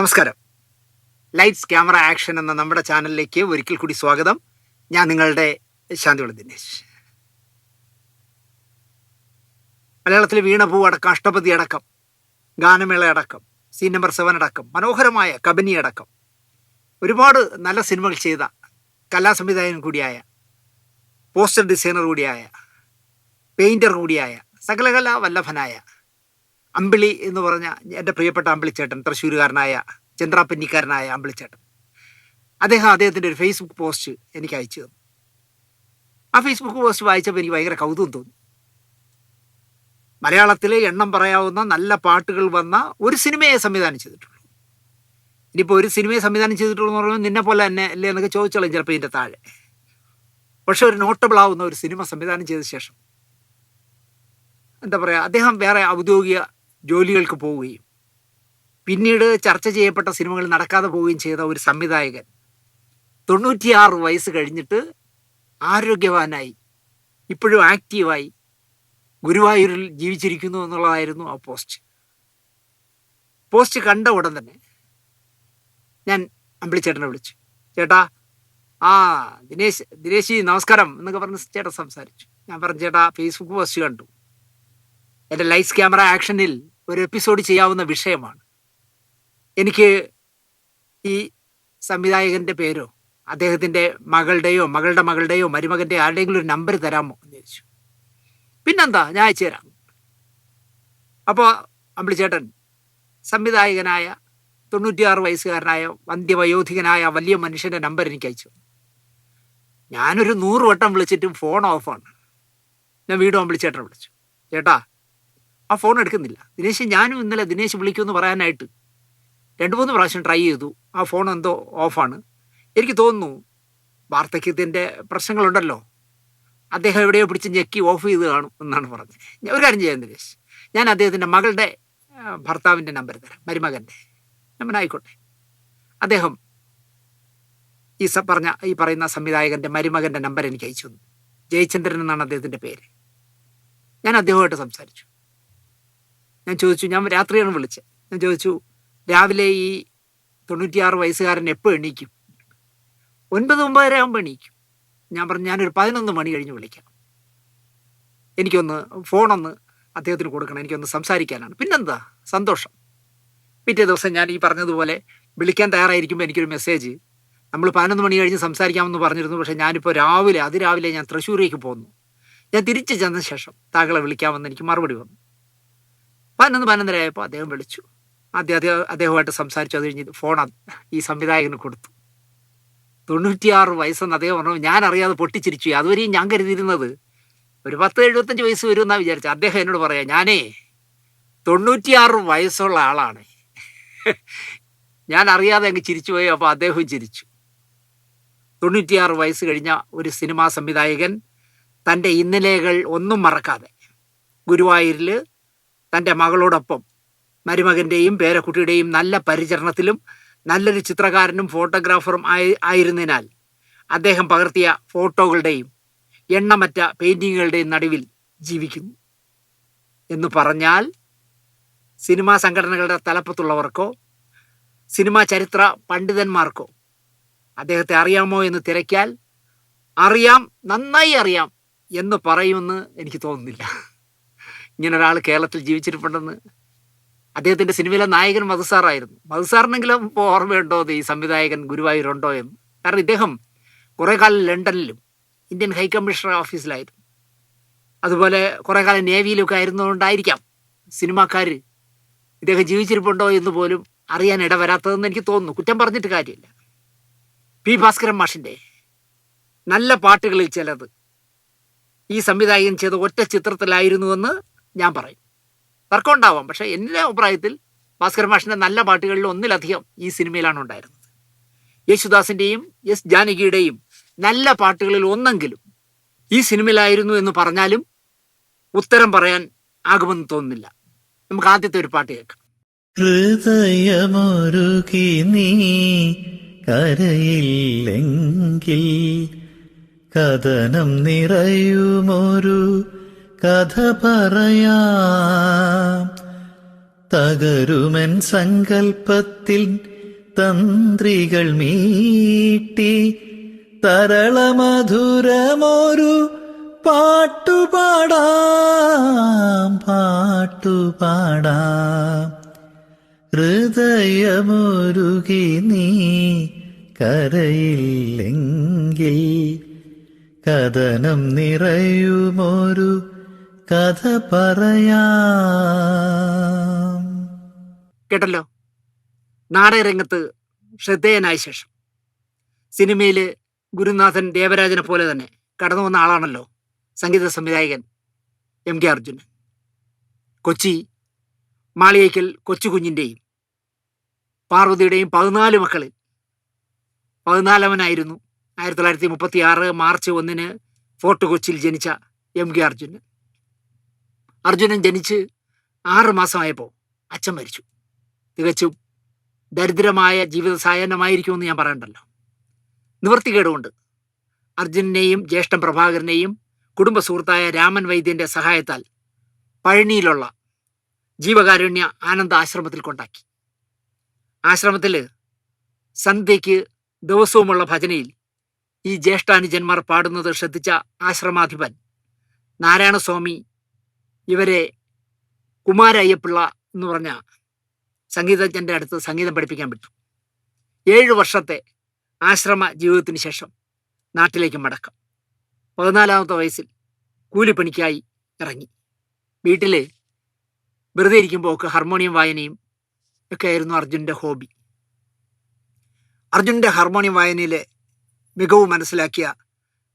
നമസ്കാരം. Lights camera action എന്ന നമ്മുടെ ചാനലിലേക്ക് ഒരിക്കൽ കൂടി സ്വാഗതം. ഞാൻ നിങ്ങളുടെ ശാന്തിവിള ദിനേശ്. മലയാളത്തിൽ വീണപൂ അടക്കം അഷ്ടപതി അടക്കം ഗാനമേള അടക്കം സീൻ നമ്പർ സെവൻ അടക്കം മനോഹരമായ കബനി അടക്കം. ഒരുപാട് നല്ല സിനിമകൾ ചെയ്ത കലാസംവിധായകൻ കൂടിയായ പോസ്റ്റർ ഡിസൈനർ കൂടിയായ പെയിന്റർ കൂടിയായ സകലകലാ വല്ലഭനായ അമ്പിളി എന്ന് പറഞ്ഞ എന്റെ പ്രിയപ്പെട്ട അമ്പിളി ചേട്ടൻ തൃശ്ശൂരുകാരനായ ചന്ദ്രാപ്പന്നിക്കാരനായ അമ്പിളിച്ചേട്ടൻ. അദ്ദേഹം അദ്ദേഹത്തിന്റെ ഒരു ഫേസ്ബുക്ക് പോസ്റ്റ് എനിക്ക് അയച്ചു തന്നു. ആ ഫേസ്ബുക്ക് പോസ്റ്റ് വായിച്ചപ്പോൾ എനിക്ക് ഭയങ്കര കൗതുകം തോന്നി. മലയാളത്തിലെ എണ്ണം പറയാവുന്ന നല്ല പാട്ടുകൾ വന്ന ഒരു സിനിമയെ സംവിധാനം ചെയ്തിട്ടുള്ളൂ. ഇനിയിപ്പോൾ ഒരു സിനിമയെ സംവിധാനം ചെയ്തിട്ടുള്ളൂ എന്ന് പറയുമ്പോൾ നിന്നെ പോലെ തന്നെ അല്ലേ എന്നൊക്കെ ചോദിച്ചോളാം ചിലപ്പോൾ ഇതിന്റെ താഴെ. പക്ഷെ ഒരു നോട്ടബിൾ ആവുന്ന ഒരു സിനിമ സംവിധാനം ചെയ്ത ശേഷം എന്താ പറയുക അദ്ദേഹം വേറെ ഔദ്യോഗിക ജോലികൾക്ക് പോവുകയും പിന്നീട് ചർച്ച ചെയ്യപ്പെട്ട സിനിമകൾ നടക്കാതെ പോവുകയും ചെയ്ത ഒരു സംവിധായകൻ. തൊണ്ണൂറ്റിയാറ് വയസ്സ് കഴിഞ്ഞിട്ട് ആരോഗ്യവാനായി. ഇപ്പോഴും ആക്റ്റീവായി. ഗുരുവായൂരിൽ ജീവിച്ചിരിക്കുന്നു എന്നുള്ളതായിരുന്നു ആ പോസ്റ്റ്. പോസ്റ്റ് കണ്ട ഉടൻ തന്നെ ഞാൻ അമ്പിളിച്ചേട്ടനെ വിളിച്ചു. ചേട്ടാ ആ ദിനേശ് ദിനേശി നമസ്കാരം എന്നൊക്കെ പറഞ്ഞ് ചേട്ടൻ സംസാരിച്ചു. ഞാൻ പറഞ്ഞു ചേട്ടാ ഫേസ്ബുക്ക് പോസ്റ്റ് കണ്ടു. എന്റെ ലൈറ്റ്സ് ക്യാമറ ആക്ഷനിൽ ഒരു എപ്പിസോഡ് ചെയ്യാവുന്ന വിഷയമാണ്. എനിക്ക് ഈ സംവിധായകന്റെ പേരോ അദ്ദേഹത്തിന്റെ മകളുടെയോ മകളുടെ മകളുടെയോ മരുമകന്റെ ആരുടെയെങ്കിലും ഒരു നമ്പർ തരാമോ എന്ന് ചോദിച്ചു. പിന്നെന്താ? ഞാൻ അയച്ചു തരാം. അപ്പോൾ അമ്പിളിച്ചേട്ടൻ സംവിധായകനായ തൊണ്ണൂറ്റിയാറ് വയസ്സുകാരനായ വന്ധ്യവയോധികനായ വലിയ മനുഷ്യന്റെ നമ്പർ എനിക്ക് അയച്ചു. ഞാനൊരു നൂറ് വട്ടം വിളിച്ചിട്ടും ഫോൺ ഓഫാണ് ഞാൻ വീണ്ടും അമ്പിളിച്ചേട്ടനെ വിളിച്ചു. ചേട്ടാ ആ ഫോൺ എടുക്കുന്നില്ല. ദിനേശ് ഞാനും ഇന്നലെ ദിനേശ് വിളിക്കുമെന്ന് പറയാനായിട്ട് രണ്ട് മൂന്ന് പ്രാവശ്യം ട്രൈ ചെയ്തു. ആ ഫോൺ എന്തോ ഓഫാണ് എനിക്ക് തോന്നുന്നു വാർദ്ധക്യത്തിന്റെ പ്രശ്നങ്ങളുണ്ടല്ലോ. അദ്ദേഹം എവിടെയോ പിടിച്ച് ഞെക്കി ഓഫ് ചെയ്ത് കാണും എന്നാണ് പറഞ്ഞത്. ഒരു കാര്യം ചെയ്യാൻ ദിനേശ്. ഞാൻ അദ്ദേഹത്തിന്റെ മകളുടെ ഭർത്താവിന്റെ നമ്പർ തരാം. മരുമകന്റെ നമ്പർ ആയിക്കോട്ടെ. അദ്ദേഹം ഈ സ പറഞ്ഞ ഈ പറയുന്ന സംവിധായകന്റെ മരുമകന്റെ നമ്പർ എനിക്ക് അയച്ചു തന്നു. ജയചന്ദ്രൻ എന്നാണ് അദ്ദേഹത്തിന്റെ പേര്. ഞാൻ അദ്ദേഹമായിട്ട് സംസാരിച്ചു. ഞാൻ ചോദിച്ചു ഞാൻ രാത്രിയാണ് വിളിച്ചത്. ഞാൻ ചോദിച്ചു രാവിലെ ഈ തൊണ്ണൂറ്റിയാറ് വയസ്സുകാരൻ എപ്പോൾ എണീക്കും? ഒൻപത് ഒമ്പതര ആകുമ്പോൾ എണീക്കും. ഞാൻ പറഞ്ഞു ഞാനൊരു പതിനൊന്ന് മണി കഴിഞ്ഞ് വിളിക്കാം. എനിക്കൊന്ന് ഫോണൊന്ന് അദ്ദേഹത്തിന് കൊടുക്കണം. എനിക്കൊന്ന് സംസാരിക്കാനാണ്. പിന്നെന്താ? സന്തോഷം. പിറ്റേ ദിവസം ഞാൻ ഈ പറഞ്ഞതുപോലെ വിളിക്കാൻ തയ്യാറായിരിക്കുമ്പോൾ എനിക്കൊരു മെസ്സേജ് നമ്മൾ പതിനൊന്ന് മണി കഴിഞ്ഞ് സംസാരിക്കാമെന്ന് പറഞ്ഞിരുന്നു. പക്ഷേ ഞാനിപ്പോൾ രാവിലെ അതിരാവിലെ ഞാൻ തൃശ്ശൂരേക്ക് പോന്നു. ഞാൻ തിരിച്ചു ചെന്ന ശേഷം താങ്കളെ വിളിക്കാമെന്ന് എനിക്ക് മറുപടി വന്നു. പതിനൊന്ന് പതിനൊന്നര ആയപ്പോൾ അദ്ദേഹം വിളിച്ചു. അദ്ദേഹം അദ്ദേഹമായിട്ട് സംസാരിച്ചു. അത് കഴിഞ്ഞ് ഫോൺ ഈ സംവിധായകന് കൊടുത്തു. തൊണ്ണൂറ്റിയാറ് വയസ്സെന്ന് അദ്ദേഹം പറഞ്ഞു ഞാൻ അറിയാതെ പൊട്ടിച്ചിരിച്ചു. അതുവരെയും ഞാൻ കരുതിയിരുന്നത് ഒരു പത്ത് എഴുപത്തഞ്ച് വയസ്സ് വരും എന്നാണ് വിചാരിച്ചത്. അദ്ദേഹം എന്നോട് പറയാം ഞാനേ തൊണ്ണൂറ്റിയാറ് വയസ്സുള്ള ആളാണ്. ഞാൻ അറിയാതെ അങ്ങ് ചിരിച്ചു പോയി അപ്പോൾ അദ്ദേഹവും ചിരിച്ചു. തൊണ്ണൂറ്റിയാറ് വയസ്സ് കഴിഞ്ഞ ഒരു സിനിമാ സംവിധായകൻ തന്റെ ഇന്നലെകൾ ഒന്നും മറക്കാതെ ഗുരുവായൂരിൽ തന്റെ മകളോടൊപ്പം മരുമകന്റെയും പേരക്കുട്ടിയുടെയും നല്ല പരിചരണത്തിലും നല്ലൊരു ചിത്രകാരനും ഫോട്ടോഗ്രാഫറും ആയി ആയിരുന്നതിനാൽ അദ്ദേഹം പകർത്തിയ ഫോട്ടോകളുടെയും എണ്ണമറ്റ പെയിന്റിങ്ങുകളുടെയും നടുവിൽ ജീവിക്കുന്നു. എന്ന് പറഞ്ഞാൽ സിനിമാ സംഘടനകളുടെ തലപ്പത്തുള്ളവർക്കോ സിനിമാ ചരിത്ര പണ്ഡിതന്മാർക്കോ അദ്ദേഹത്തെ അറിയാമോ എന്ന് തിരക്കിയാൽ അറിയാം നന്നായി അറിയാം എന്ന് പറയുമെന്ന് എനിക്ക് തോന്നുന്നില്ല. ഇങ്ങനെ ഒരാൾ കേരളത്തിൽ ജീവിച്ചിരിപ്പുണ്ടെന്ന് അദ്ദേഹത്തിന്റെ സിനിമയിലെ നായകൻ മധുസാറായിരുന്നു. മധുസാറിനെങ്കിലും ഓർമ്മയുണ്ടോ ഈ സംവിധായകൻ ഗുരുവായൂരുണ്ടോ എന്ന്? കാരണം ഇദ്ദേഹം കുറേ കാലം ലണ്ടനിലും ഇന്ത്യൻ ഹൈക്കമ്മീഷണർ ഓഫീസിലായിരുന്നു. അതുപോലെ കുറേ കാലം നേവിയിലൊക്കെ ആയിരുന്നുകൊണ്ടായിരിക്കാം സിനിമാക്കാർ ഇദ്ദേഹം ജീവിച്ചിരിപ്പുണ്ടോ എന്ന് പോലും അറിയാൻ ഇടവരാത്തതെന്ന് എനിക്ക് തോന്നുന്നു. കുറ്റം പറഞ്ഞിട്ട് കാര്യമില്ല. പി ഭാസ്കരൻ മാഷിന്റെ നല്ല പാട്ടുകളിൽ ചിലത് ഈ സംവിധായകൻ ചെയ്ത ഒറ്റ ചിത്രത്തിലായിരുന്നുവെന്ന് ഞാൻ പറയും. തർക്കം ഉണ്ടാവാം പക്ഷേ എന്റെ അഭിപ്രായത്തിൽ ഭാസ്കർ മാഷിന്റെ നല്ല പാട്ടുകളിൽ ഒന്നിലധികം ഈ സിനിമയിലാണ് ഉണ്ടായിരുന്നത്. യേശുദാസിന്റെയും എസ് ജാനകിയുടെയും നല്ല പാട്ടുകളിൽ ഒന്നെങ്കിലും ഈ സിനിമയിലായിരുന്നു എന്ന് പറഞ്ഞാലും ഉത്തരം പറയാൻ ആകുമെന്ന് തോന്നുന്നില്ല. നമുക്ക് ആദ്യത്തെ ഒരു പാട്ട് കേൾക്കാം. ഹൃദയമൊരുകി നീ കരയില്ലെങ്കിൽ കഥനം നിറയുമൊരു കഥ പറയാം. തകരുമൻ സങ്കൽപ്പത്തിൽ തന്ത്രികൾ മീട്ടി തരളമധുരമൊരു പാട്ടുപാടാം പാട്ടുപാടാം. ഹൃദയമൊരുകി നീ കരയില്ലെങ്കിൽ കഥനം നിറയുമൊരു കഥ പറയാം. കേട്ടല്ലോ? നാടകരംഗത്ത് ശ്രദ്ധേയനായ ശേഷം. സിനിമയിൽ ഗുരുനാഥൻ ദേവരാജനെ പോലെ തന്നെ കടന്നു വന്ന ആളാണല്ലോ സംഗീത സംവിധായകൻ എം കെ അർജുനൻ കൊച്ചി മാളികയ്ക്കൽ കൊച്ചുകുഞ്ഞിന്റെയും പാർവതിയുടെയും പതിനാല് മക്കളിൽ പതിനാലവനായിരുന്നു. ആയിരത്തി തൊള്ളായിരത്തി മുപ്പത്തി ആറ് മാർച്ച് ഒന്നിന് ഫോർട്ട് കൊച്ചിയിൽ ജനിച്ച എം കെ അർജുനൻ അർജുനൻ ജനിച്ച് ആറ് മാസമായപ്പോൾ അച്ഛൻ മരിച്ചു. തികച്ചും ദരിദ്രമായ ജീവിത സായാഹ്നമായിരിക്കുമെന്ന് ഞാൻ പറയണ്ടല്ലോ. നിവൃത്തികേടുകൊണ്ട് അർജുനനെയും ജ്യേഷ്ഠൻ പ്രഭാകരനെയും കുടുംബ സുഹൃത്തായ രാമൻ വൈദ്യന്റെ സഹായത്താൽ പഴനിയിലുള്ള ജീവകാരുണ്യ ആനന്ദ ആശ്രമത്തിൽ കൊണ്ടാക്കി. ആശ്രമത്തിൽ സന്ധ്യയ്ക്ക് ദിവസവുമുള്ള ഭജനയിൽ ഈ ജ്യേഷ്ഠാനുജന്മാർ പാടുന്നത് ശ്രദ്ധിച്ച ആശ്രമാധിപൻ നാരായണസ്വാമി ഇവരെ കുമാരയ്യപ്പിള്ള എന്ന് പറഞ്ഞ സംഗീതജ്ഞന്റെ അടുത്ത് സംഗീതം പഠിപ്പിക്കാൻ പറ്റും ഏഴ് വർഷത്തെ ആശ്രമ ജീവിതത്തിന് ശേഷം നാട്ടിലേക്ക് മടക്കം. പതിനാലാമത്തെ വയസ്സിൽ കൂലിപ്പണിക്കായി ഇറങ്ങി. വീട്ടിൽ വെറുതെ ഇരിക്കുമ്പോൾ ഒക്കെ ഹാർമോണിയം വായനയും ഒക്കെ ആയിരുന്നു അർജുന്റെ ഹോബി. അർജുന്റെ ഹാർമോണിയം വായനയിലെ മികവ് മനസ്സിലാക്കിയ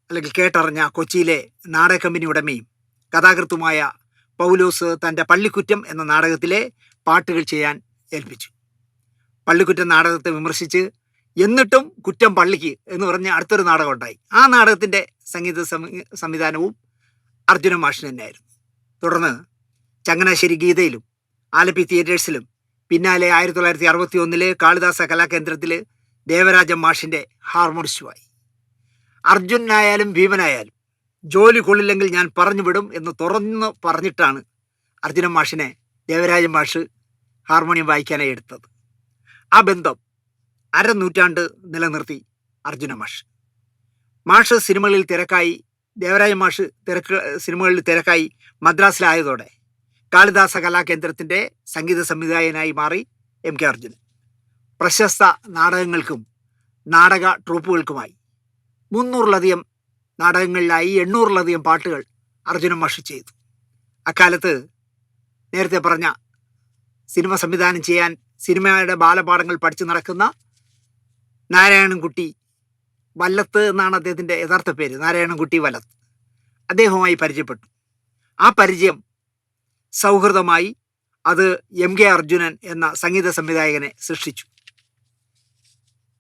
അല്ലെങ്കിൽ കേട്ടറിഞ്ഞ കൊച്ചിയിലെ നാടക കമ്പനി ഉടമയും കഥാകൃത്തുമായ പൗലോസ് തന്റെ പള്ളിക്കുറ്റം എന്ന നാടകത്തിലെ പാട്ടുകൾ ചെയ്യാൻ ഏൽപ്പിച്ചു. പള്ളിക്കുറ്റം നാടകത്തെ വിമർശിച്ച് എന്നിട്ടും കുറ്റം പള്ളിക്ക് എന്ന് പറഞ്ഞ് അടുത്തൊരു നാടകം ഉണ്ടായി. ആ നാടകത്തിന്റെ സംഗീത സംവിധാനവും അർജുന മാഷിന് തന്നെയായിരുന്നു. തുടർന്ന് ചങ്ങനാശ്ശേരി ഗീതയിലും ആലപ്പി തിയേറ്റേഴ്സിലും പിന്നാലെ ആയിരത്തി തൊള്ളായിരത്തി അറുപത്തി ഒന്നിൽ കാളിദാസ കലാകേന്ദ്രത്തിൽ ദേവരാജ മാഷിന്റെ ഹാർമോണിസ്റ്റുമായി അർജുനായാലും ഭീമനായാലും ജോലി കൊള്ളില്ലെങ്കിൽ ഞാൻ പറഞ്ഞു വിടും എന്ന് തുറന്ന് പറഞ്ഞിട്ടാണ് അർജുനൻ മാഷിനെ ദേവരാജൻ മാഷ് ഹാർമോണിയം വായിക്കാനായി എടുത്തത്. ആ ബന്ധം അരനൂറ്റാണ്ട് നിലനിർത്തി അർജുന മാഷ്. മാഷ് സിനിമകളിൽ തിരക്കായി ദേവരാജ മാഷ് തിരക്ക് സിനിമകളിൽ തിരക്കായി മദ്രാസിലായതോടെ കാളിദാസ കലാകേന്ദ്രത്തിന്റെ സംഗീത സംവിധായകനായി മാറി എം കെ അർജുനൻ. പ്രശസ്ത നാടകങ്ങൾക്കും നാടക ട്രൂപ്പുകൾക്കുമായി മുന്നൂറിലധികം നാടകങ്ങളിലായി എണ്ണൂറിലധികം പാട്ടുകൾ അർജുനൻ മാഷ് ചെയ്തു. അക്കാലത്ത് നേരത്തെ പറഞ്ഞ സിനിമ സംവിധാനം ചെയ്യാൻ സിനിമയുടെ ബാലപാഠങ്ങൾ പഠിച്ചു നടക്കുന്ന നാരായണൻകുട്ടി വല്ലത്ത് എന്നാണ് അദ്ദേഹത്തിന്റെ യഥാർത്ഥ പേര്. നാരായണൻകുട്ടി വല്ലത്ത്. അദ്ദേഹവുമായി പരിചയപ്പെട്ടു. ആ പരിചയം സൗഹൃദമായി അത് എം കെ അർജുനൻ എന്ന സംഗീത സംവിധായകനെ സൃഷ്ടിച്ചു.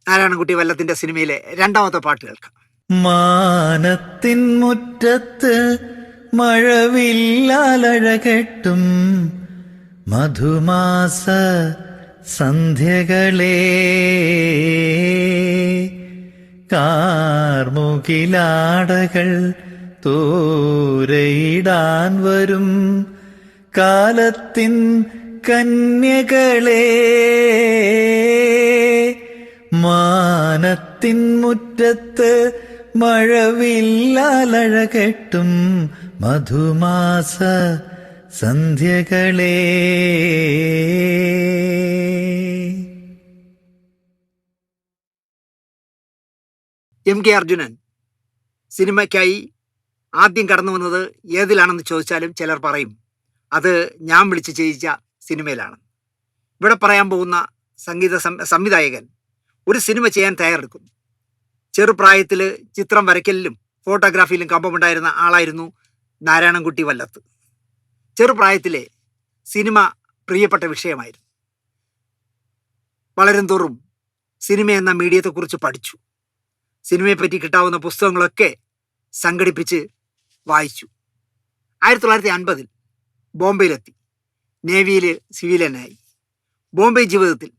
നാരായണൻകുട്ടി വല്ലത്തിന്റെ സിനിമയിലെ രണ്ടാമത്തെ പാട്ട് കേൾക്കാം. മാനത്തിൻ മുറ്റത്ത് മഴവില്ലാലഴകെട്ടും മധുമാസ സന്ധ്യകളെ. കാർമുകിലാടകൾ തോരയിടാൻ വരും കാലത്തിൻ കന്യകളെ. മാനത്തിൻ മുറ്റത്ത് മഴവില്ലാലഴകെട്ടും മധുമാസ സന്ധ്യകളെ. എം കെ അർജുനൻ സിനിമയ്ക്കായി ആദ്യം കടന്നു വന്നത് ഏതിലാണെന്ന് ചോദിച്ചാലും ചിലർ പറയും അത് ഞാൻ വിളിച്ച് ചെയ്യിച്ച സിനിമയിലാണ്. ഇവിടെ പറയാൻ പോകുന്ന സംഗീത സംവിധായകൻ ഒരു സിനിമ ചെയ്യാൻ തയ്യാറെടുക്കുന്നു. ചെറുപ്രായത്തിൽ ചിത്രം വരയ്ക്കലിലും ഫോട്ടോഗ്രാഫിയിലും കമ്പമുണ്ടായിരുന്ന ആളായിരുന്നു നാരായണൻകുട്ടി വല്ലത്ത്. ചെറുപ്രായത്തിലെ സിനിമ പ്രിയപ്പെട്ട വിഷയമായിരുന്നു. വളരും തോറും സിനിമ എന്ന മീഡിയത്തെക്കുറിച്ച് പഠിച്ചു. സിനിമയെപ്പറ്റി കിട്ടാവുന്ന പുസ്തകങ്ങളൊക്കെ സംഘടിപ്പിച്ച് വായിച്ചു. ആയിരത്തി തൊള്ളായിരത്തി അൻപതിൽ ബോംബെയിലെത്തി. നേവിയിൽ സിവിലിയനായി. ബോംബെ ജീവിതത്തിൽ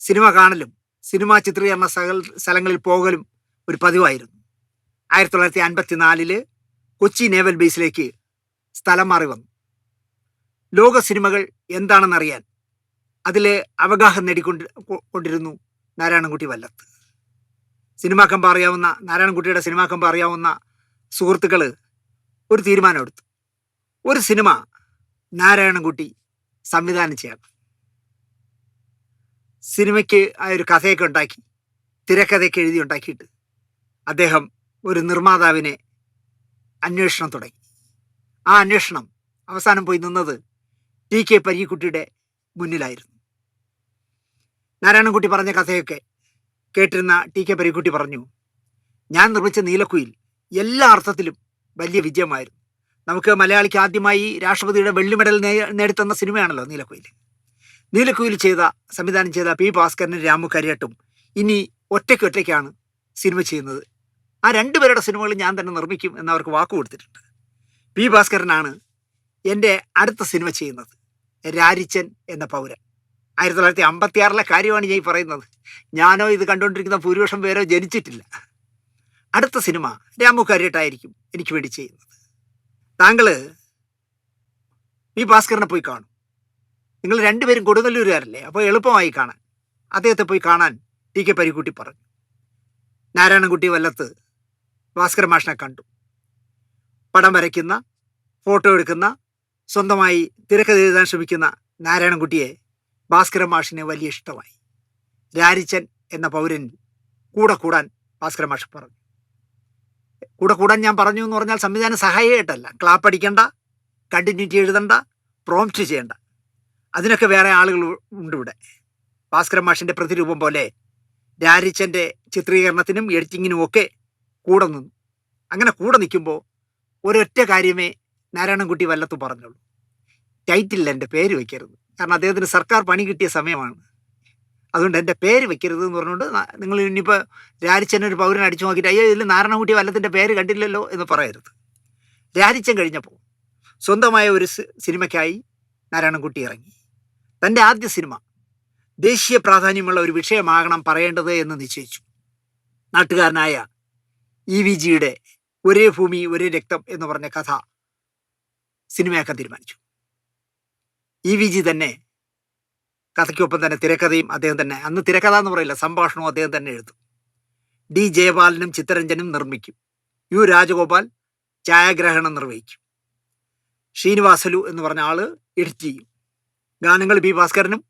സിനിമ കാണലും സിനിമാ ചിത്രീകരണ സ്ഥല സ്ഥലങ്ങളിൽ പോകലും ഒരു പതിവായിരുന്നു. ആയിരത്തി തൊള്ളായിരത്തി അൻപത്തി നാലിൽ കൊച്ചി നേവൽ ബേസിലേക്ക് സ്ഥലം മാറി വന്നു. ലോക സിനിമകൾ എന്താണെന്നറിയാൻ അതിൽ അവഗാഹം നേടിക്കൊണ്ട് കൊണ്ടിരുന്നു നാരായണൻകുട്ടി വല്ലത്ത്. സിനിമാ കമ്പ അറിയാവുന്ന നാരായണൻകുട്ടിയുടെ സിനിമാ കമ്പ അറിയാവുന്ന സുഹൃത്തുക്കൾ ഒരു തീരുമാനമെടുത്തു. ഒരു സിനിമ നാരായണൻകുട്ടി സംവിധാനം ചെയ്യണം. സിനിമയ്ക്ക് ആ ഒരു കഥയൊക്കെ ഉണ്ടാക്കി തിരക്കഥയൊക്കെ എഴുതി ഉണ്ടാക്കിയിട്ട് അദ്ദേഹം ഒരു നിർമ്മാതാവിനെ അന്വേഷണം തുടങ്ങി. ആ അന്വേഷണം അവസാനം പോയി നിന്നത് ടി കെ പരീക്കുട്ടിയുടെ മുന്നിലായിരുന്നു. നാരായണൻകുട്ടി പറഞ്ഞ കഥയൊക്കെ കേട്ടിരുന്ന ടി കെ പരീക്കുട്ടി പറഞ്ഞു ഞാൻ നിർമ്മിച്ച നീലക്കുയിൽ എല്ലാ അർത്ഥത്തിലും വലിയ വിജയമായിരുന്നു. നമുക്ക് മലയാളിക്ക് ആദ്യമായി രാഷ്ട്രപതിയുടെ വെള്ളി മെഡൽ നേടിത്തന്ന സിനിമയാണല്ലോ നീലക്കുയിൽ. നീലക്കുയിൽ ചെയ്ത സംവിധാനം ചെയ്ത പി ഭാസ്കരനും രാമു കരിയട്ടും ഇനി ഒറ്റയ്ക്കൊറ്റയ്ക്കാണ് സിനിമ ചെയ്യുന്നത് ആ രണ്ടുപേരുടെ സിനിമകൾ ഞാൻ തന്നെ നിർമ്മിക്കും എന്ന് അവർക്ക് വാക്ക് കൊടുത്തിട്ടുണ്ട്. പി ഭാസ്കരനാണ് എന്റെ അടുത്ത സിനിമ ചെയ്യുന്നത്. രാരിച്ചൻ എന്ന പൗരൻ. ആയിരത്തി തൊള്ളായിരത്തി അമ്പത്തി ആറിലെ കാര്യമാണ് ഞാൻ ഈ പറയുന്നത്. ഞാനോ ഇത് കണ്ടുകൊണ്ടിരിക്കുന്ന ഭൂരിപക്ഷം പേരോ ജനിച്ചിട്ടില്ല. അടുത്ത സിനിമ രാമു കാര്യട്ടായിരിക്കും എനിക്ക് വേണ്ടി ചെയ്യുന്നത്. താങ്കൾ പി ഭാസ്കരനെ പോയി കാണും. നിങ്ങൾ രണ്ടുപേരും കൊടുങ്ങല്ലൂരുകാരല്ലേ? അപ്പോൾ എളുപ്പമായി കാണാൻ. അദ്ദേഹത്തെ പോയി കാണാൻ ടി കെ പരിക്കുട്ടി പറഞ്ഞു. നാരായണൻകുട്ടി വല്ലത്ത് ഭാസ്കര മാഷിനെ കണ്ടു. പടം വരയ്ക്കുന്ന ഫോട്ടോ എടുക്കുന്ന സ്വന്തമായി തിരക്കഥ എഴുതാൻ ശ്രമിക്കുന്ന നാരായണൻകുട്ടിയെ ഭാസ്കര മാഷിന് വലിയ ഇഷ്ടമായി. രാരിച്ചൻ എന്ന പൗരൻ കൂടെ കൂടാൻ ഭാസ്കര മാഷ് പറഞ്ഞു. കൂടെ കൂടാൻ ഞാൻ പറഞ്ഞു എന്ന് പറഞ്ഞാൽ സംവിധാനം ക്ലാപ്പ് അടിക്കണ്ട കണ്ടിന്യൂറ്റി എഴുതണ്ട പ്രോംപ്റ്റ് ചെയ്യണ്ട. അതിനൊക്കെ വേറെ ആളുകൾ ഉണ്ട് ഇവിടെ. ഭാസ്കര മാഷിന്റെ പ്രതിരൂപം പോലെ രാരിച്ചന്റെ ചിത്രീകരണത്തിനും എഡിറ്റിങ്ങിനും ഒക്കെ കൂടെ നിന്നു. അങ്ങനെ കൂടെ നിൽക്കുമ്പോൾ ഒരൊറ്റ കാര്യമേ നാരായണൻകുട്ടി വല്ലത്തും പറഞ്ഞുള്ളൂ ടൈറ്റിൽ എന്റെ പേര് വയ്ക്കരുത്. കാരണം അദ്ദേഹത്തിന് സർക്കാർ പണി കിട്ടിയ സമയമാണ്. അതുകൊണ്ട് എന്റെ പേര് വെക്കരുത് എന്ന് പറഞ്ഞുകൊണ്ട് നിങ്ങൾ ഇനിയിപ്പോൾ രാജിച്ചൻ ഒരു പൗരൻ അടിച്ചു നോക്കിയിട്ട് അയ്യോ ഇതിൽ നാരായണൻകുട്ടി വല്ലത്തിന്റെ പേര് കണ്ടില്ലല്ലോ എന്ന് പറയരുത്. രാജിച്ചൻ കഴിഞ്ഞപ്പോൾ സ്വന്തമായ ഒരു സിനിമയ്ക്കായി നാരായണൻകുട്ടി ഇറങ്ങി. തന്റെ ആദ്യ സിനിമ ദേശീയ പ്രാധാന്യമുള്ള ഒരു വിഷയമാകണം പറയേണ്ടത് എന്ന് നിശ്ചയിച്ചു. നാട്ടുകാരനായ ഇ വി ജിയുടെ ഒരേ ഭൂമി ഒരേ രക്തം എന്ന് പറഞ്ഞ കഥ സിനിമയാക്കാൻ തീരുമാനിച്ചു. ഇ വി ജി തന്നെ കഥയ്ക്കൊപ്പം തന്നെ തിരക്കഥയും അദ്ദേഹം തന്നെ അന്ന് തിരക്കഥ എന്ന് പറയില്ല സംഭാഷണവും അദ്ദേഹം തന്നെ എഴുതും. ഡി ജയപാലനും ചിത്തരഞ്ജനും നിർമ്മിക്കും. യു രാജഗോപാൽ ഛായാഗ്രഹണം നിർവഹിക്കും. ശ്രീനിവാസലു എന്ന് പറഞ്ഞ ആൾ എഡിറ്റ് ചെയ്യും. ഗാനങ്ങൾ ബി ഭാസ്കരനും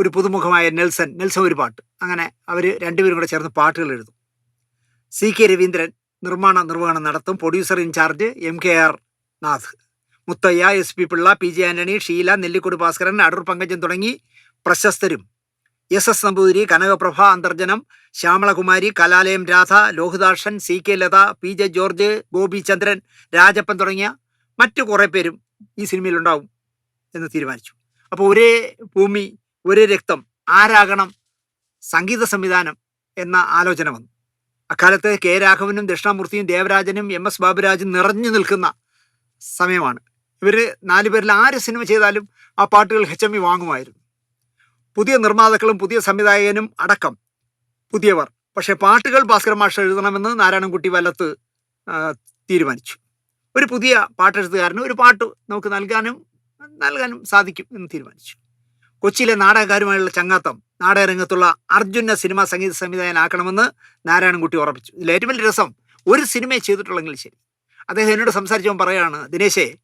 ഒരു പുതുമുഖമായ നെൽസൺ നെൽസൺ ഒരു പാട്ട്. അങ്ങനെ അവർ രണ്ടുപേരും കൂടെ ചേർന്ന് പാട്ടുകൾ എഴുതും. സി കെ രവീന്ദ്രൻ നിർമ്മാണ നിർവഹണം നടത്തും. Producer in charge M K R Nath. Muthayya S P Pillai P J Antony Sheela Nellikode Bhaskaran Adoor Pankajan തുടങ്ങി പ്രശസ്തരും. S S Namboothiri Kanakaprabha Antharjanam Shyamalakumari Kalalayam Radha Lohithakshan C K Latha P J George Gopi Chandran Rajappan തുടങ്ങിയ മറ്റു കുറേ പേരും ഈ സിനിമയിലുണ്ടാവും എന്ന് തീരുമാനിച്ചു. അപ്പോൾ ഒരേ ഭൂമി ഒരേ രക്തം ആരാകണം? സംഗീത സംവിധാനം എന്ന ആലോചന വന്നു. അക്കാലത്ത് കെ രാഘവനും ദക്ഷിണാമൂർത്തിയും ദേവരാജനും എം എസ് ബാബുരാജും നിറഞ്ഞു നിൽക്കുന്ന സമയമാണ്. ഇവർ നാലുപേരിൽ ആര് സിനിമ ചെയ്താലും ആ പാട്ടുകൾ എച്ച് എം ഇ വാങ്ങുമായിരുന്നു. പുതിയ നിർമ്മാതാക്കളും പുതിയ സംവിധായകനും അടക്കം പുതിയവർ. പക്ഷേ പാട്ടുകൾ ഭാസ്കര മാഷ് എഴുതണമെന്ന് നാരായണൻകുട്ടി വല്ലത്ത് തീരുമാനിച്ചു. ഒരു പുതിയ പാട്ടെഴുത്തുകാരന് ഒരു പാട്ട് നമുക്ക് നൽകാനും നൽകാനും സാധിക്കും എന്ന് തീരുമാനിച്ചു. കൊച്ചിയിലെ നാടകക്കാരുമായുള്ള ചങ്ങാത്തം നാടകരംഗത്തുള്ള അർജുന സിനിമാ സംഗീത സംവിധായകനാക്കണമെന്ന് നാരായണൻകുട്ടി ഉറപ്പിച്ചു. ഇതിൽ ഏറ്റവും വലിയ രസം ഒരു സിനിമയെ ചെയ്തിട്ടുള്ളെങ്കിൽ ശരി. അദ്ദേഹം എന്നോട് സംസാരിച്ചവൻ പറയാണ് ദിനേശേ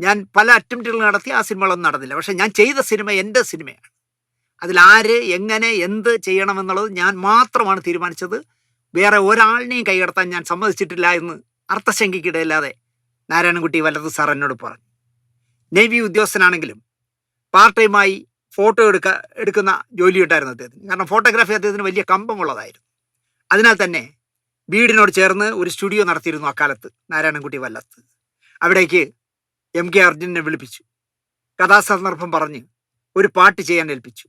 ഞാൻ പല അറ്റംപ്റ്റുകൾ നടത്തി ആ സിനിമകളൊന്നും നടന്നില്ല. പക്ഷേ ഞാൻ ചെയ്ത സിനിമ എന്റെ സിനിമയാണ്. അതിൽ ആര് എങ്ങനെ എന്ത് ചെയ്യണമെന്നുള്ളത് ഞാൻ മാത്രമാണ് തീരുമാനിച്ചത്. വേറെ ഒരാളിനെയും കൈകടത്താൻ ഞാൻ സമ്മതിച്ചിട്ടില്ല എന്ന് അർത്ഥശങ്കിക്കിടയില്ലാതെ നാരായണൻകുട്ടി വല്ലത് സാർ എന്നോട് പറഞ്ഞു. നേവി ഉദ്യോഗസ്ഥനാണെങ്കിലും പാർട്ട് ടൈമായി ഫോട്ടോ എടുക്ക എടുക്കുന്ന ജോലി ഉണ്ടായിരുന്നു അദ്ദേഹത്തിന്. കാരണം ഫോട്ടോഗ്രാഫി അദ്ദേഹത്തിന് വലിയ കമ്പമുള്ളതായിരുന്നു. അതിനാൽ തന്നെ വീടിനോട് ചേർന്ന് ഒരു സ്റ്റുഡിയോ നടത്തിയിരുന്നു അക്കാലത്ത് നാരായണൻകുട്ടി വല്ലത്ത്. അവിടേക്ക് എം കെ അർജുനെ വിളിപ്പിച്ചു. കഥാസന്ദർഭം പറഞ്ഞ് ഒരു പാട്ട് ചെയ്യാൻ ഏൽപ്പിച്ചു.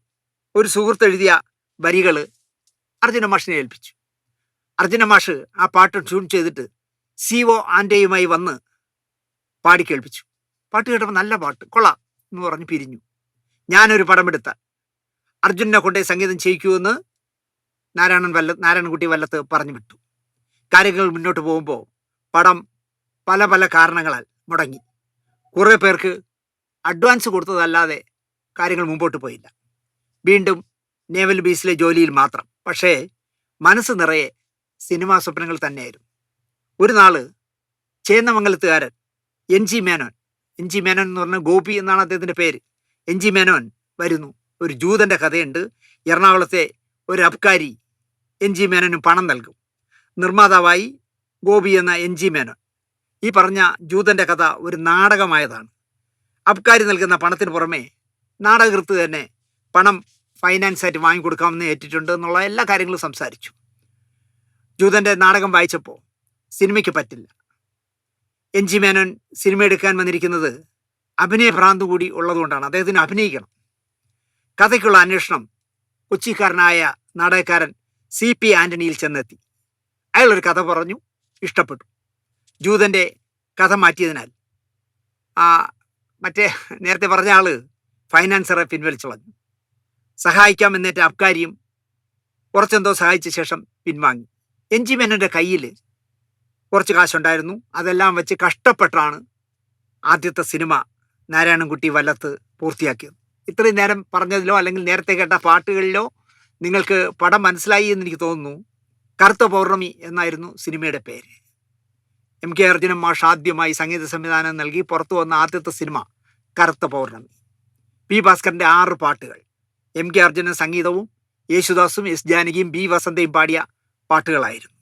ഒരു സുഹൃത്ത് എഴുതിയ വരികൾ അർജുന മാഷിനെ ഏൽപ്പിച്ചു. അർജുന മാഷ് ആ പാട്ട് ട്യൂൺ ചെയ്തിട്ട് സി ഒ ആന്റെയുമായി വന്ന് പാടി കേൾപ്പിച്ചു പാട്ട് കേട്ടപ്പോൾ നല്ല പാട്ട് കൊള്ളാം എന്ന് പറഞ്ഞ് പിരിഞ്ഞു. ഞാനൊരു പടമെടുത്ത. അർജുനെ കൊണ്ടേ സംഗീതം ചെയ്യിക്കുമെന്ന് നാരായണൻ വല്ല നാരായണൻകുട്ടി വല്ലത്ത് പറഞ്ഞു വിട്ടു. കാര്യങ്ങൾ മുന്നോട്ട് പോകുമ്പോൾ പടം പല പല കാരണങ്ങളാൽ മുടങ്ങി. കുറേ പേർക്ക് അഡ്വാൻസ് കൊടുത്തതല്ലാതെ കാര്യങ്ങൾ മുമ്പോട്ട് പോയില്ല. വീണ്ടും നേവൽ ബീസിലെ ജോലിയിൽ മാത്രം. പക്ഷേ മനസ്സ് നിറയെ സിനിമാ സ്വപ്നങ്ങൾ തന്നെയായിരുന്നു. ഒരു നാൾ ചേന്നമംഗലത്തുകാരൻ N G Menon N G Menon എന്ന് പറഞ്ഞ ഗോപി എന്നാണ് അദ്ദേഹത്തിന്റെ പേര്. എൻ ജി മേനോൻ വരുന്നു. ഒരു ജൂതന്റെ കഥയുണ്ട്. എറണാകുളത്തെ ഒരു അബ്കാരി എൻ ജി മേനോന് പണം നൽകും. നിർമ്മാതാവായി ഗോപി എന്ന എൻ ജി മേനോൻ. ഈ പറഞ്ഞ ജൂതന്റെ കഥ ഒരു നാടകമായതാണ്. അബ്കാരി നൽകുന്ന പണത്തിന് പുറമെ നാടകൃത്ത് തന്നെ പണം ഫൈനാൻസായിട്ട് വാങ്ങിക്കൊടുക്കാമെന്ന് ഏറ്റിട്ടുണ്ട് എന്നുള്ള എല്ലാ കാര്യങ്ങളും സംസാരിച്ചു. ജൂതന്റെ നാടകം വായിച്ചപ്പോൾ സിനിമയ്ക്ക് പറ്റില്ല. എൻ ജി മേനോൻ സിനിമ എടുക്കാൻ വന്നിരിക്കുന്നത് അഭിനയ ഭ്രാന്ത് കൂടി ഉള്ളതുകൊണ്ടാണ് അദ്ദേഹത്തിന് അഭിനയിക്കണം. കഥയ്ക്കുള്ള അന്വേഷണം കൊച്ചിക്കാരനായ നാടകക്കാരൻ സി പി ആന്റണിയിൽ ചെന്നെത്തി. അയാളൊരു കഥ പറഞ്ഞു ഇഷ്ടപ്പെട്ടു. ജൂതന്റെ കഥ മാറ്റിയതിനാൽ. ആ മറ്റേ നേരത്തെ പറഞ്ഞ ആൾ ഫൈനാൻസറെ പിൻവലിച്ചു സഹായിക്കാമെന്നേറ്റ അബ്കാരിയും കുറച്ചെന്തോ സഹായിച്ച ശേഷം പിൻവാങ്ങി. എൻ ജി കയ്യിൽ കുറച്ച് കാശുണ്ടായിരുന്നു. അതെല്ലാം വെച്ച് കഷ്ടപ്പെട്ടാണ് ആദ്യത്തെ സിനിമ നാരായണൻകുട്ടി വല്ലത്ത് പൂർത്തിയാക്കിയത്. ഇത്രയും നേരം പറഞ്ഞതിലോ അല്ലെങ്കിൽ നേരത്തെ കേട്ട പാട്ടുകളിലോ നിങ്ങൾക്ക് പടം മനസ്സിലായി എന്ന് എനിക്ക് തോന്നുന്നു. കറുത്ത പൗർണമി എന്നായിരുന്നു സിനിമയുടെ പേര്. എം കെ അർജുനൻ മാഷ് ആദ്യമായി സംഗീത സംവിധാനം നൽകി പുറത്തു വന്ന ആദ്യത്തെ സിനിമ കറുത്ത പൗർണമി. പി ഭാസ്കറിന്റെ ആറ് പാട്ടുകൾ. എം കെ അർജുനൻ സംഗീതവും യേശുദാസും എസ് ജാനകിയും ബി വസന്തയും പാടിയ പാട്ടുകളായിരുന്നു.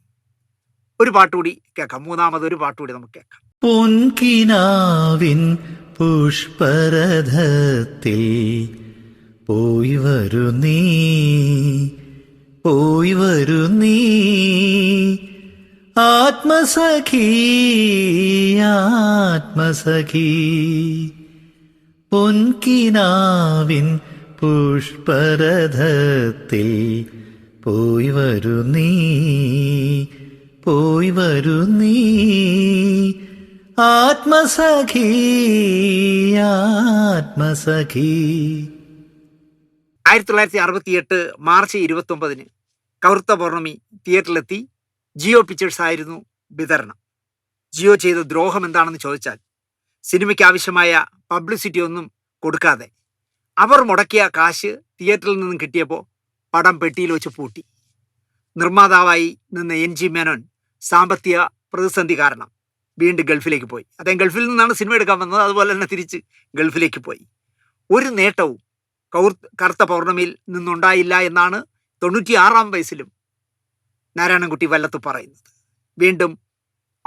ഒരു പാട്ടുകൂടി കേൾക്കാം. മൂന്നാമത് ഒരു പാട്ടുകൂടി നമുക്ക് കേൾക്കാം. പൊൻകിനാവിൻ പുഷ്പരഥത്തിൽ പോയി വരു നീ പോയി വരു നീ. ആത്മസഖി ആത്മസഖി പൊൻകിനാവിൻ പുഷ്പരഥത്തിൽ പോയി വരു നീ പോയി വരു നീ. ആത്മസഖീ ആത്മസഖി. ആയിരത്തി തൊള്ളായിരത്തി അറുപത്തിയെട്ട് മാർച്ച് ഇരുപത്തി ഒമ്പതിന് കൗർത്ത പൗർണമി തിയേറ്ററിലെത്തി ജിയോ പിക്ചേഴ്സ് ആയിരുന്നു വിതരണം. ജിയോ ചെയ്ത ദ്രോഹം എന്താണെന്ന് ചോദിച്ചാൽ സിനിമയ്ക്ക് ആവശ്യമായ പബ്ലിസിറ്റി ഒന്നും കൊടുക്കാതെ അവർ മുടക്കിയ കാശ് തിയേറ്ററിൽ നിന്നും കിട്ടിയപ്പോൾ പടം പെട്ടിയിൽ വെച്ച് പൂട്ടി. നിർമ്മാതാവായി നിന്ന് എൻ ജി മേനോൻ സാമ്പത്തിക പ്രതിസന്ധി കാരണം വീണ്ടും ഗൾഫിലേക്ക് പോയി. അദ്ദേഹം ഗൾഫിൽ നിന്നാണ് സിനിമ എടുക്കാൻ വന്നത്. അതുപോലെ തന്നെ തിരിച്ച് ഗൾഫിലേക്ക് പോയി. ഒരു നേട്ടവും കൗർ കറുത്ത പൗർണമിയിൽ നിന്നുണ്ടായില്ല എന്നാണ് തൊണ്ണൂറ്റിയാറാം വയസ്സിലും നാരായണൻകുട്ടി വല്ലത്ത് പറയുന്നത്. വീണ്ടും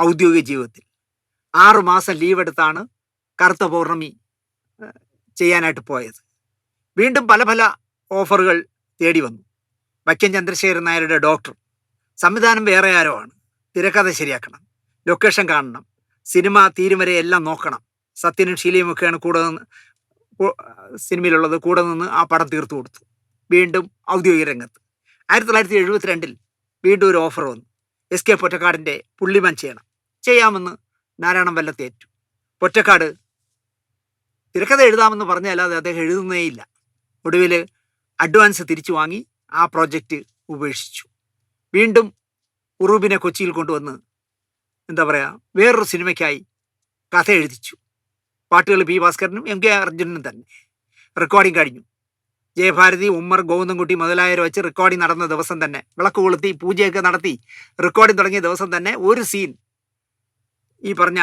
ഔദ്യോഗിക ജീവിതത്തിൽ. ആറു മാസം ലീവ് എടുത്താണ് കറുത്ത പൗർണമി ചെയ്യാനായിട്ട് പോയത്. വീണ്ടും പല പല ഓഫറുകൾ തേടി വന്നു. വൈക്കം ചന്ദ്രശേഖരൻ നായരുടെ ഡോക്ടർ സംവിധാനം വേറെ ആരോ ആണ്. തിരക്കഥ ശരിയാക്കണം. ലൊക്കേഷൻ കാണണം. സിനിമ തീരും വരെ എല്ലാം നോക്കണം. സത്യനും ഷീലയും ഒക്കെയാണ് കൂടെ നിന്ന് സിനിമയിലുള്ളത് കൂടെ നിന്ന് ആ പടം തീർത്തു കൊടുത്തു. വീണ്ടും ഔദ്യോഗിക രംഗത്ത്. ആയിരത്തി തൊള്ളായിരത്തി എഴുപത്തിരണ്ടിൽ വീണ്ടും ഒരു ഓഫർ വന്നു. എസ് കെ പൊറ്റക്കാടിന്റെ പുള്ളിമൻ ചെയ്യണം ചെയ്യാമെന്ന് നാരായണം വല്ലത്തേറ്റു പൊറ്റക്കാട് തിരക്കഥ എഴുതാമെന്ന് പറഞ്ഞല്ലാതെ അദ്ദേഹം എഴുതുന്നേയില്ല. ഒടുവിൽ അഡ്വാൻസ് തിരിച്ചു വാങ്ങി ആ പ്രോജക്റ്റ് ഉപേക്ഷിച്ചു. വീണ്ടും ഉറൂബിനെ കൊച്ചിയിൽ കൊണ്ടുവന്ന് എന്താ പറയുക വേറൊരു സിനിമയ്ക്കായി കഥ എഴുതിച്ചു. പാട്ടുകൾ പി ഭാസ്കരനും എം കെ അർജുനനും തന്നെ. റെക്കോർഡിംഗ് കഴിഞ്ഞു. ജയഭാരതി ഉമ്മർ ഗോവിന്ദൻകുട്ടി മുതലായവരെ വെച്ച് റെക്കോർഡിംഗ് നടന്ന ദിവസം തന്നെ വിളക്ക് കൊളുത്തി പൂജയൊക്കെ നടത്തി റെക്കോർഡിംഗ് തുടങ്ങിയ ദിവസം തന്നെ ഒരു സീൻ ഈ പറഞ്ഞ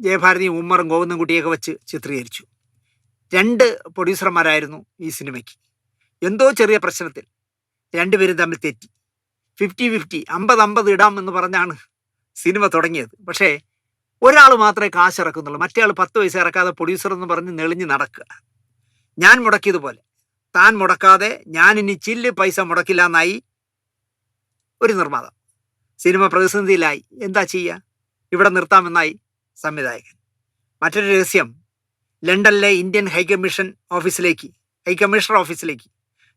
ജയഭാരതിയും ഉമ്മറും ഗോവിന്ദൻകുട്ടിയൊക്കെ വെച്ച് ചിത്രീകരിച്ചു. രണ്ട് പ്രൊഡ്യൂസർമാരായിരുന്നു ഈ സിനിമയ്ക്ക്. എന്തോ ചെറിയ പ്രശ്നത്തിൽ രണ്ടുപേരും തമ്മിൽ തെറ്റി. ഫിഫ്റ്റി ഫിഫ്റ്റി അമ്പത് അമ്പത് ഇടാം എന്ന് പറഞ്ഞാണ് സിനിമ തുടങ്ങിയത്. പക്ഷേ ഒരാൾ മാത്രമേ കാശ് ഇറക്കുന്നുള്ളൂ മറ്റേ ആൾ പത്ത് പൈസ ഇറക്കാതെ പ്രൊഡ്യൂസർ എന്ന് പറഞ്ഞ് നെളിഞ്ഞ് നടക്കുക. ഞാൻ മുടക്കിയതുപോലെ. താൻ മുടക്കാതെ ഞാൻ ഇനി ചില്ല് പൈസ മുടക്കില്ല എന്നായി ഒരു നിർമ്മാതാവ്. സിനിമ പ്രതിസന്ധിയിലായി. എന്താ ചെയ്യുക ഇവിടെ നിർത്താമെന്നായി സംവിധായകൻ. മറ്റൊരു രഹസ്യം. ലണ്ടനിലെ ഇന്ത്യൻ ഹൈക്കമ്മീഷൻ ഓഫീസിലേക്ക് ഹൈക്കമ്മീഷണർ ഓഫീസിലേക്ക്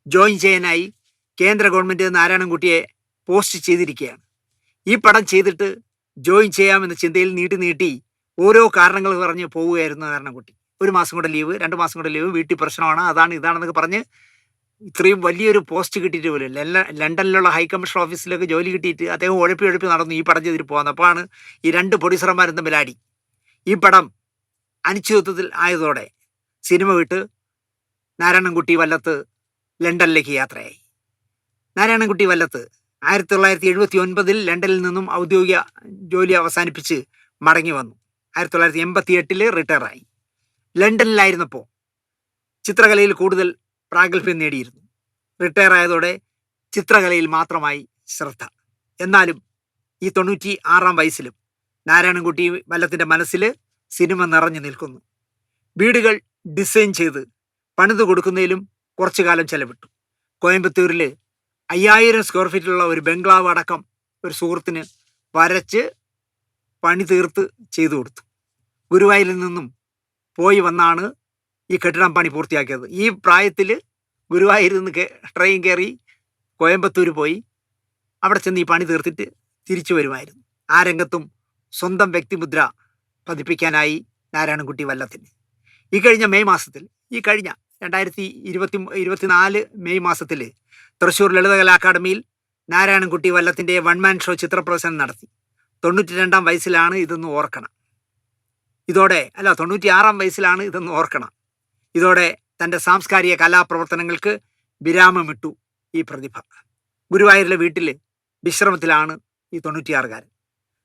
ജോയിൻ ചെയ്യാനായി കേന്ദ്ര ഗവൺമെന്റ് നാരായണൻകുട്ടിയെ പോസ്റ്റ് ചെയ്തിരിക്കുകയാണ്. ഈ പടം ചെയ്തിട്ട് ജോയിൻ ചെയ്യാമെന്ന ചിന്തയിൽ നീട്ടി നീട്ടി ഓരോ കാരണങ്ങൾ പറഞ്ഞ് പോവുകയായിരുന്നു നാരായണൻകുട്ടി. ഒരു മാസം കൂടെ ലീവ് രണ്ട് മാസം കൂടെ ലീവ് വീട്ടിൽ പ്രശ്നമാണ് അതാണ് ഇതാണെന്നൊക്കെ പറഞ്ഞ് ഇത്രയും വലിയൊരു പോസ്റ്റ് കിട്ടിയിട്ട് പോലും ലണ്ട- ലണ്ടനിലുള്ള ഹൈക്കമ്മീഷൻ ഓഫീസിലൊക്കെ ജോലി കിട്ടിയിട്ട് അദ്ദേഹം ഉഴപ്പി ഉഴപ്പി നടന്നു ഈ പടം ചെയ്തിട്ട് പോകുന്നത് അപ്പോഴാണ് ഈ രണ്ട് പ്രൊഡ്യൂസർമാരും തമ്മിൽ ഈ പടം അനിശ്ചിതത്വത്തിൽ ആയതോടെ സിനിമ വിട്ട് നാരായണൻകുട്ടി വല്ലത്ത് ലണ്ടനിലേക്ക് യാത്രയായി. നാരായണൻകുട്ടി വല്ലത്ത് ആയിരത്തി തൊള്ളായിരത്തി എഴുപത്തി ഒൻപതിൽ ലണ്ടനിൽ നിന്നും ഔദ്യോഗിക ജോലി അവസാനിപ്പിച്ച് മടങ്ങി വന്നു. ആയിരത്തി തൊള്ളായിരത്തി എൺപത്തി എട്ടിൽ റിട്ടയറായി. ലണ്ടനിലായിരുന്നപ്പോൾ ചിത്രകലയിൽ കൂടുതൽ പ്രാഗൽഭ്യം നേടിയിരുന്നു. റിട്ടയർ ആയതോടെ ചിത്രകലയിൽ മാത്രമായി ശ്രദ്ധ. എന്നാലും ഈ തൊണ്ണൂറ്റി ആറാം വയസ്സിലും നാരായണൻകുട്ടി വല്ലത്തിന്റെ മനസ്സിൽ സിനിമ നിറഞ്ഞു നിൽക്കുന്നു. വീടുകൾ ഡിസൈൻ ചെയ്ത് പണിത് കൊടുക്കുന്നതിലും കുറച്ചു കാലം ചെലവിട്ടു. കോയമ്പത്തൂരിൽ അയ്യായിരം സ്ക്വയർ ഫീറ്റുള്ള ഒരു ബംഗ്ലാവ് അടക്കം ഒരു സുഹൃത്തിന് വരച്ച് പണി തീർത്ത് ചെയ്തു കൊടുത്തു. ഗുരുവായൂരിൽ നിന്നും പോയി വന്നാണ് ഈ കെട്ടിടം പണി പൂർത്തിയാക്കിയത്. ഈ പ്രായത്തിൽ ഗുരുവായൂരിൽ നിന്ന് ട്രെയിൻ കയറി കോയമ്പത്തൂർ പോയി അവിടെ ചെന്ന് ഈ പണി തീർത്തിട്ട് തിരിച്ചു വരുമായിരുന്നു. ആ രംഗത്തും സ്വന്തം വ്യക്തിമുദ്ര പതിപ്പിക്കാനായി നാരായണൻകുട്ടി വല്ലത്തിന്. ഈ കഴിഞ്ഞ മെയ് മാസത്തിൽ ഈ കഴിഞ്ഞ രണ്ടായിരത്തി ഇരുപത്തി ഇരുപത്തിനാല് മെയ് മാസത്തിൽ തൃശ്ശൂർ ലളിതകലാ അക്കാദമിയിൽ നാരായണൻകുട്ടി വല്ലത്തിന്റെ വൺമാൻ ഷോ ചിത്രപ്രദർശനം നടത്തി. തൊണ്ണൂറ്റി രണ്ടാം വയസ്സിലാണ് ഇതെന്ന് ഓർക്കണം. ഇതോടെ അല്ല തൊണ്ണൂറ്റി ആറാം വയസ്സിലാണ് ഇതെന്ന് ഓർക്കണം. ഇതോടെ തന്റെ സാംസ്കാരിക കലാപ്രവർത്തനങ്ങൾക്ക് വിരാമമിട്ടു ഈ പ്രതിഭ. ഗുരുവായൂരിലെ വീട്ടിൽ വിശ്രമത്തിലാണ് ഈ തൊണ്ണൂറ്റിയാറുകാരൻ.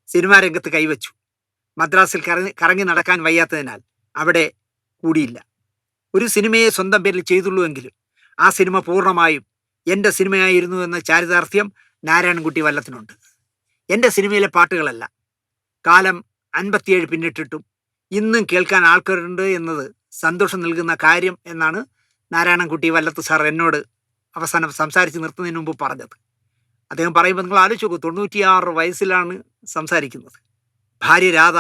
സിനിമാ രംഗത്ത് കൈവച്ചു. മദ്രാസിൽ കറങ്ങി കറങ്ങി നടക്കാൻ വയ്യാത്തതിനാൽ അവിടെ കൂടിയില്ല. ഒരു സിനിമയെ സ്വന്തം പേരിൽ ചെയ്തുള്ളൂ എങ്കിലും ആ സിനിമ പൂർണമായും എന്റെ സിനിമയായിരുന്നു എന്ന ചാരിതാർത്ഥ്യം നാരായണൻകുട്ടി വല്ലത്തിനുണ്ട്. എന്റെ സിനിമയിലെ പാട്ടുകളല്ല. കാലം അൻപത്തിയേഴ് പിന്നിട്ടിട്ടും ഇന്നും കേൾക്കാൻ ആൾക്കാരുണ്ട് എന്നത് സന്തോഷം നൽകുന്ന കാര്യം എന്നാണ് നാരായണൻകുട്ടി വല്ലത്ത് സാർ എന്നോട് അവസാനം സംസാരിച്ച് നിർത്തുന്നതിന് മുമ്പ് പറഞ്ഞത്. അദ്ദേഹം പറയുമ്പോൾ നിങ്ങൾ ആലോചിച്ച് നോക്കൂ തൊണ്ണൂറ്റിയാറ് വയസ്സിലാണ് സംസാരിക്കുന്നത്. ഭാര്യ രാധ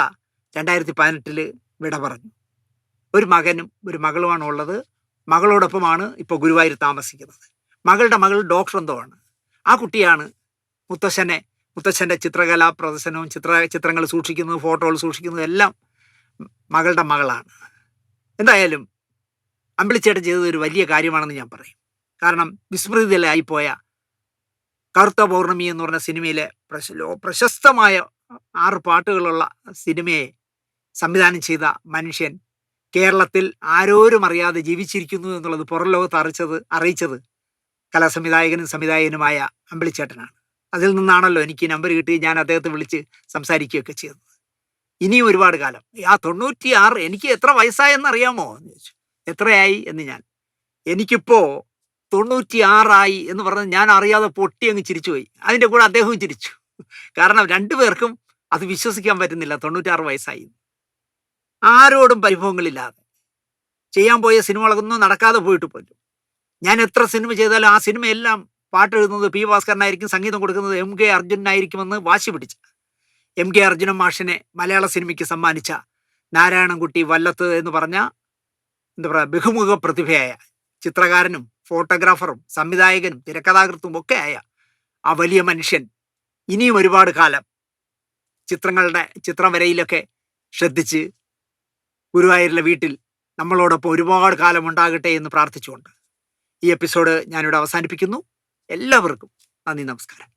രണ്ടായിരത്തി പതിനെട്ടിൽ വിട പറഞ്ഞു. ഒരു മകനും ഒരു മകളുമാണ് ഉള്ളത്. മകളോടൊപ്പമാണ് ഇപ്പോൾ ഗുരുവായൂർ താമസിക്കുന്നത്. മകളുടെ മകൾ ഡോക്ടർ എന്തോ ആണ് ആ കുട്ടിയാണ് മുത്തശ്ശനെ. മുത്തശ്ശന്റെ ചിത്രകലാ പ്രദർശനവും ചിത്ര ചിത്രങ്ങൾ സൂക്ഷിക്കുന്നതും ഫോട്ടോകൾ സൂക്ഷിക്കുന്നതും എല്ലാം മകളുടെ മകളാണ്. എന്തായാലും അമ്പിളിച്ചേട്ടൻ ചെയ്തത് ഒരു വലിയ കാര്യമാണെന്ന് ഞാൻ പറയും. കാരണം വിസ്മൃതിയിലായിപ്പോയ കറുത്ത പൗർണമി എന്ന് പറഞ്ഞ സിനിമയിലെ പ്രശ പ്രശസ്തമായ ആറ് പാട്ടുകളുള്ള സിനിമയെ സംവിധാനം ചെയ്ത മനുഷ്യൻ കേരളത്തിൽ ആരോരും അറിയാതെ ജീവിച്ചിരിക്കുന്നു എന്നുള്ളത് പുറം ലോകത്ത് അറിയിച്ചത് അറിയിച്ചത് കലാസംവിധായകനും സംവിധായകനുമായ അമ്പിളിച്ചേട്ടനാണ്. അതിൽ നിന്നാണല്ലോ എനിക്ക് നമ്പർ കിട്ടി ഞാൻ അദ്ദേഹത്തെ വിളിച്ച് സംസാരിക്കുകയൊക്കെ ചെയ്തത്. ഇനിയും ഒരുപാട് കാലം. ആ തൊണ്ണൂറ്റി ആറ് എനിക്ക് എത്ര വയസ്സായെന്ന് അറിയാമോ എന്ന് ചോദിച്ചു. എത്രയായി എന്ന് ഞാൻ. എനിക്കിപ്പോ തൊണ്ണൂറ്റി ആറായി എന്ന് പറഞ്ഞ് ഞാൻ അറിയാതെ പൊട്ടി അങ്ങ് ചിരിച്ചുപോയി. അതിന്റെ കൂടെ അദ്ദേഹവും ചിരിച്ചു. കാരണം രണ്ടുപേർക്കും അത് വിശ്വസിക്കാൻ പറ്റുന്നില്ല തൊണ്ണൂറ്റാറ് വയസ്സായി ആരോടും പരിഭവങ്ങളില്ലാതെ. ചെയ്യാൻ പോയ സിനിമകളൊന്നും നടക്കാതെ പോയിട്ട് പോലും ഞാൻ എത്ര സിനിമ ചെയ്താലും ആ സിനിമയെല്ലാം പാട്ട് എഴുതുന്നത് പി ഭാസ്കരനായിരിക്കും സംഗീതം കൊടുക്കുന്നത് എം കെ അർജുനായിരിക്കുമെന്ന് വാശി പിടിച്ച. എം കെ അർജുനൻ മാഷിനെ മലയാള സിനിമയ്ക്ക് സമ്മാനിച്ച നാരായണൻകുട്ടി വല്ലത്ത് എന്ന് പറഞ്ഞ എന്താ പറയുക ബഹുമുഖ പ്രതിഭയായ ചിത്രകാരനും ഫോട്ടോഗ്രാഫറും സംവിധായകനും തിരക്കഥാകൃത്തും ഒക്കെ ആയ ആ വലിയ മനുഷ്യൻ ഇനിയും ഒരുപാട് കാലം ചിത്രങ്ങളുടെ ചിത്രം വരയിലൊക്കെ ശ്രദ്ധിച്ച് ഗുരുവായൂരിലെ വീട്ടിൽ നമ്മളോടൊപ്പം ഒരുപാട് കാലം ഉണ്ടാകട്ടെ എന്ന് പ്രാർത്ഥിച്ചുകൊണ്ട് ഈ എപ്പിസോഡ് ഞാനിവിടെ അവസാനിപ്പിക്കുന്നു. എല്ലാവർക്കും നന്ദി നമസ്കാരം.